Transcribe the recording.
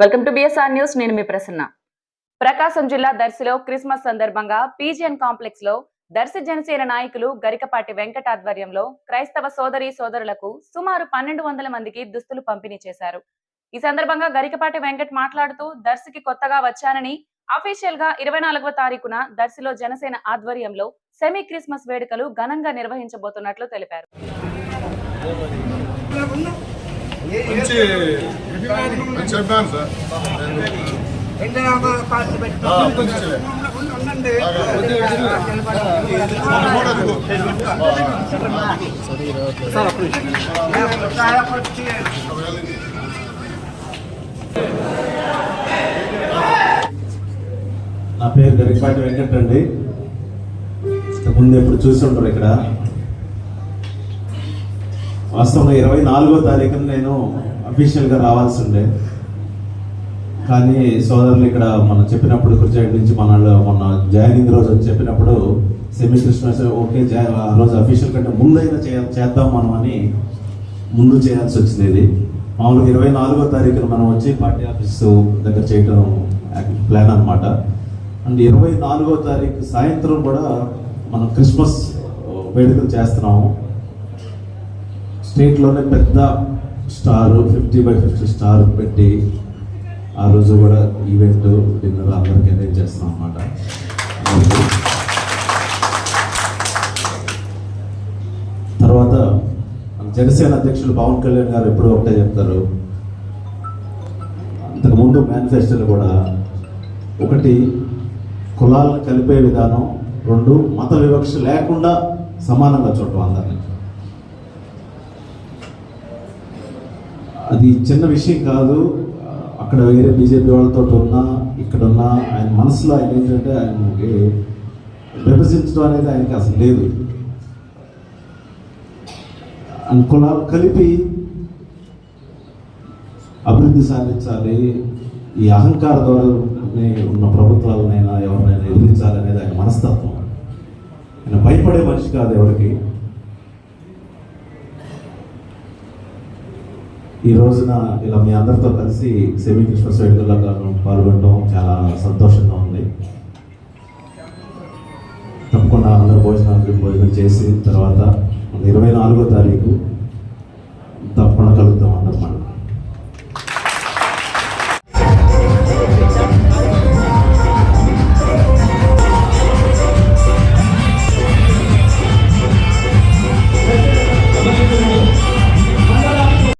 Welcome to BSR news. నేను మీ ప్రసన్న. ప్రకాశం జిల్లా దర్శిలో క్రిస్మస్ సందర్భంగా పీజీఎన్ కాంప్లెక్స్లో దర్శి జనసేన నాయకులు గరికపాటి వెంకట ఆధ్వర్యంలో క్రైస్తవ సోదరి సోదరులకు సుమారు పన్నెండు వందల మందికి దుస్తులు పంపిణీ చేశారు. ఈ సందర్భంగా గరికపాటి వెంకట్ మాట్లాడుతూ దర్శికి కొత్తగా వచ్చానని అఫీషియల్గా ఇరవై నాలుగవ తారీఖున దర్శిలో జనసేన ఆధ్వర్యంలో సెమీ క్రిస్మస్ వేడుకలు ఘనంగా నిర్వహించబోతున్నట్లు తెలిపారు. మంచి మంచి చెప్పాను సార్. నా పేరు గరికపాటి వెంకట్ అండి ముందు ఎప్పుడు చూసి ఉంటారు ఇక్కడ వాస్తవంగా ఇరవై నాలుగో తారీఖున నేను అఫీషియల్గా రావాల్సి ఉండే కానీ సోదరులు ఇక్కడ మనం చెప్పినప్పుడు కుర్చేటి నుంచి మన మొన్న జాయినింగ్ రోజు చెప్పినప్పుడు సెమీ క్రిస్మస్ ఓకే జా- ఆ రోజు అఫీషియల్ కంటే ముందైనా చే- చేద్దాం మనం అని ముందు చేయాల్సి వచ్చింది ఇది. మామూలుగా ఇరవై నాలుగో తారీఖున మనం వచ్చి పార్టీ ఆఫీస్ దగ్గర చేయటం ప్లాన్ అన్నమాట. అండ్ ఇరవై నాలుగో తారీఖు సాయంత్రం కూడా మనం క్రిస్మస్ వేడుకలు చేస్తున్నాము. స్టేట్లోనే పెద్ద star fifty by fifty star పెట్టి ఆ రోజు కూడా ఈవెంట్ డిన్నర్ అందరికి అరేంజ్ చేస్తాం అనమాట తర్వాత జనసేన అధ్యక్షులు పవన్ కళ్యాణ్ గారు ఎప్పుడు ఒకటే చెప్తారు. అంతకుముందు మేనిఫెస్టోలు కూడా ఒకటి కులాలను కలిపే విధానం రెండు మత వివక్ష లేకుండా సమానంగా చూడటం అందరినీ. అది చిన్న విషయం కాదు. అక్కడ వేరే బీజేపీ వాళ్ళతో ఉన్నా ఇక్కడ ఉన్నా ఆయన మనసులో ఆయన ఏంటంటే ఆయనకి విభజించడం అనేది ఆయనకి అసలు లేదు. అనుకున్న కులాలు కలిపి అభివృద్ధి సాధించాలి ఈ అహంకార ధోరణి ఉన్న ప్రభుత్వాలనైనా ఎవరినైనా ఎదిరించాలనేది ఆయన మనస్తత్వం. ఆయన భయపడే మనిషి కాదు ఎవరికి. ఈ రోజున ఇలా మీ అందరితో కలిసి సెమీ క్రిస్మస్ వేడుకల్లో పాల్గొనడం చాలా సంతోషంగా ఉంది. తప్పకుండా అందరూ భోజనాలు భోజనం చేసి తర్వాత ఇరవై నాలుగో తారీఖు